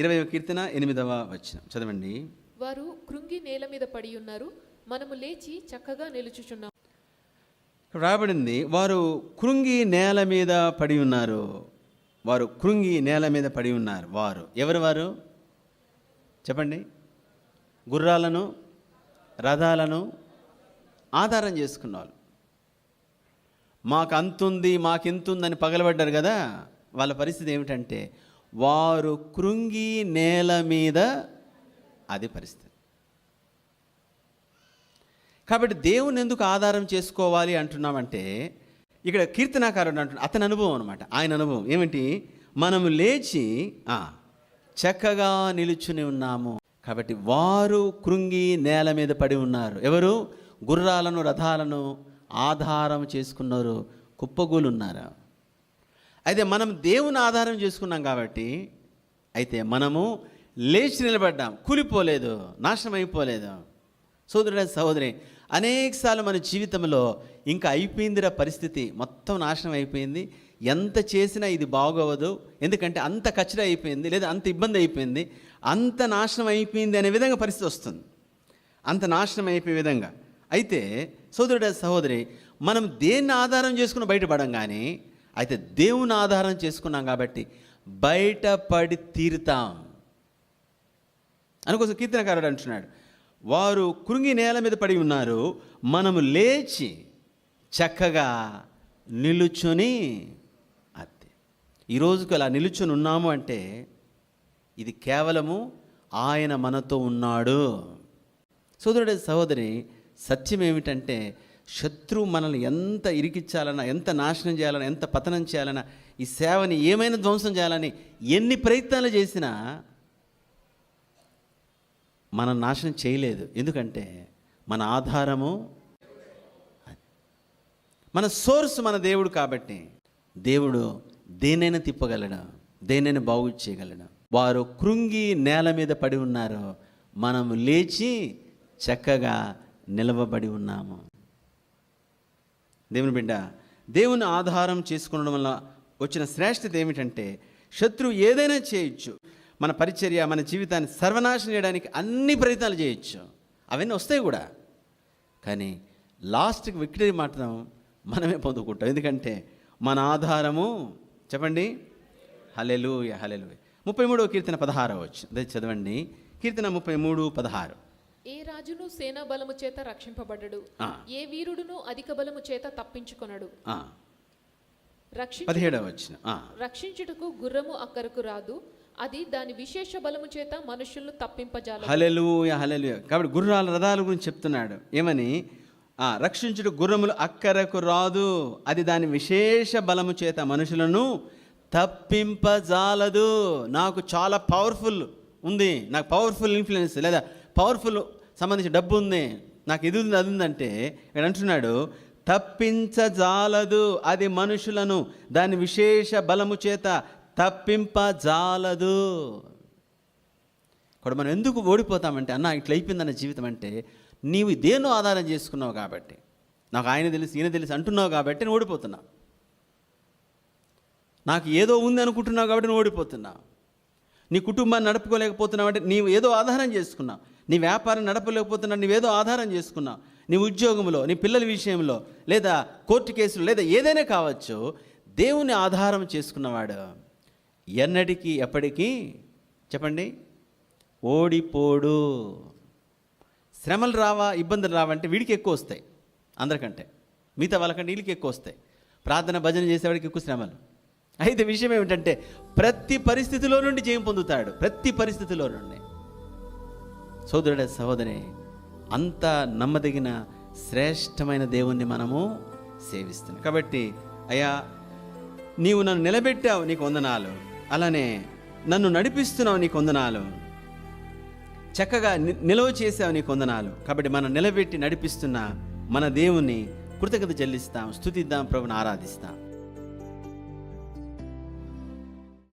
ఇరవై కీర్తన ఎనిమిదవ వచ్చిన చదవండి. వారు కృంగి నేల మీద పడి ఉన్నారు. మనము లేచి చక్కగా నిలుచుచున్నాం. రాబడింది. వారు కృంగి నేల మీద పడి ఉన్నారు. వారు కృంగి నేల మీద పడి ఉన్నారు. వారు. ఎవరు వారు? చెప్పండి. గుర్రాలను రథాలను ఆధారం చేసుకున్న వాళ్ళు. మాకు అంతుంది మాకు ఇంతుందని పగలబడ్డారు కదా. వాళ్ళ పరిస్థితి ఏమిటంటే వారు కృంగి నేల మీద అది పరిస్థితి. కాబట్టి దేవుని ఎందుకు ఆధారం చేసుకోవాలి అంటున్నామంటే ఇక్కడ కీర్తనాకారుడు అంటున్నా అతని అనుభవం అనమాట ఆయన అనుభవం. ఏమిటి? మనము లేచి చక్కగా నిలుచుని ఉన్నాము. కాబట్టి వారు కృంగి నేల మీద పడి ఉన్నారు. ఎవరు? గుర్రాలను రథాలను ఆధారం చేసుకున్నారు కుప్పగూలున్నారు? అయితే మనం దేవుని ఆధారం చేసుకున్నాం కాబట్టి అయితే మనము లేచి నిలబడ్డాం. కూలిపోలేదు నాశనం అయిపోలేదు సోదరుడ సహోదరి అనేకసార్లు మన జీవితంలో ఇంకా అయిపోయిందిరా పరిస్థితి. మొత్తం నాశనం అయిపోయింది. ఎంత చేసినా ఇది బాగోవదు ఎందుకంటే అంత కచ్చడ అయిపోయింది లేదా అంత ఇబ్బంది అయిపోయింది. అంత నాశనం అయిపోయింది అనే విధంగా పరిస్థితి వస్తుంది. అంత నాశనం అయిపోయే విధంగా. అయితే సోదరుడ సహోదరి మనం దేన్ని ఆధారం చేసుకుని బయటపడం కానీ అయితే దేవుని ఆధారం చేసుకున్నాం కాబట్టి బయటపడి తీరుతాం. అనుకోసం కీర్తనకారుడు అంటున్నాడు వారు కృంగి నేల మీద పడి ఉన్నారు మనము లేచి చక్కగా నిలుచుని అత్తే. ఈరోజుకు అలా నిలుచుని ఉన్నాము అంటే ఇది కేవలము ఆయన మనతో ఉన్నాడు. సోదరుడే సహోదరి సత్యం ఏమిటంటే శత్రువు మనల్ని ఎంత ఇరికిచ్చాలన్నా ఎంత నాశనం చేయాలన్నా ఎంత పతనం చేయాలన్నా ఈ సేవని ఏమైనా ధ్వంసం చేయాలని ఎన్ని ప్రయత్నాలు చేసినా మనం నాశనం చేయలేదు. ఎందుకంటే మన ఆధారము మన సోర్స్ మన దేవుడు కాబట్టి దేవుడు దేనైనా తిప్పగలడు దేనైనా బాగు చేయగలడు. వారు కృంగి నేల మీద పడి ఉన్నారు మనము లేచి చక్కగా నిలవబడి ఉన్నాము. దేవుని బిడ్డ దేవుని ఆధారం చేసుకునడం వల్ల వచ్చిన శ్రేష్టత ఏమిటంటే శత్రువు ఏదైనా చేయొచ్చు. మన పరిచర్య మన జీవితాన్ని సర్వనాశనం చేయడానికి అన్ని ప్రయత్నాలు చేయొచ్చు. అవన్నీ వస్తాయి కూడా. కానీ లాస్ట్కి విక్టరీ మాత్రం మనమే పొందుకుంటాం. ఎందుకంటే మన ఆధారము చెప్పండి? హలెలు హలెలు ముప్పై మూడవ కీర్తన పదహారవ వచ్చు అదే చదవండి. కీర్తన ముప్పై మూడు పదహారు. ఏ రాజును సేనా బలము చేత రక్షింపబడడు ఆ. ఏ వీరుడును అధిక బలము చేత తప్పించుకొనడు? పదిహేడవ వచ్చిన ఆ, రక్షించుటకు గుర్రము అక్కరకు రాదు. అది దాని విశేష బలము చేత మనుషులను తప్పింపజాల హలెలూయ హలెలూయ కాబట్టి గుర్రాల రథాల గురించి చెప్తున్నాడు. ఏమని? ఆ, రక్షించుట గుర్రములు అక్కరకు రాదు. అది దాని విశేష బలము చేత మనుషులను తప్పింపజాలదు. నాకు చాలా పవర్ఫుల్ ఉంది. నాకు పవర్ఫుల్ ఇన్ఫ్లుయెన్స్ లేదా పవర్ఫుల్ సంబంధించి డబ్బు ఉంది నాకు ఇది ఉంది అది ఉందంటే ఇక్కడ అంటున్నాడు తప్పించజాలదు అది మనుషులను దాని విశేష బలము చేత తప్పింపజాలదు. ఇక్కడ మనం ఎందుకు ఓడిపోతామంటే అన్న ఇట్లా అయిపోయిందన్న జీవితం అంటే నీవు దేన్నో ఆధారం చేసుకున్నావు కాబట్టి నాకు ఆయన తెలుసు ఈయన తెలుసు అంటున్నావు కాబట్టి నేను ఓడిపోతున్నా. నాకు ఏదో ఉంది అనుకుంటున్నావు కాబట్టి నేను ఓడిపోతున్నా. నీ కుటుంబాన్ని నడుపుకోలేకపోతున్నావు అంటే నీవు ఏదో ఆధారం చేసుకున్నావు. నీ వ్యాపారం నడపలేకపోతున్నా నీవేదో ఆధారం చేసుకున్నా నీ ఉద్యోగంలో నీ పిల్లల విషయంలో లేదా కోర్టు కేసులు లేదా ఏదైనా కావచ్చు దేవుని ఆధారం చేసుకున్నవాడు ఎన్నటికీ ఎప్పటికీ చెప్పండి ఓడిపోడు. శ్రమలు రావా ఇబ్బందులు రావా అంటే వీడికి ఎక్కువ వస్తాయి అందరికంటే. మిగతా వాళ్ళకంటే వీళ్ళకి ఎక్కువ వస్తాయి. ప్రార్థన భజన చేసేవాడికి ఎక్కువ శ్రమలు. అయితే విషయం ఏమిటంటే ప్రతి పరిస్థితిలో నుండి జయం పొందుతాడు. ప్రతి పరిస్థితిలో నుండి. సోదరుడ సహోదరి అంత నమ్మదగిన శ్రేష్టమైన దేవుణ్ణి మనము సేవిస్తున్నాం. కాబట్టి అయ్యా నీవు నన్ను నిలబెట్టావు నీకు వందనాలు. అలానే నన్ను నడిపిస్తున్నావు నీకు వందనాలు. చక్కగా ని- నిలవ చేసావు నీకు వందనాలు. కాబట్టి మనం నిలబెట్టి నడిపిస్తున్న మన దేవుణ్ణి కృతజ్ఞత చెల్లిస్తాం స్థుతిద్దాం ప్రభుని ఆరాధిస్తాం.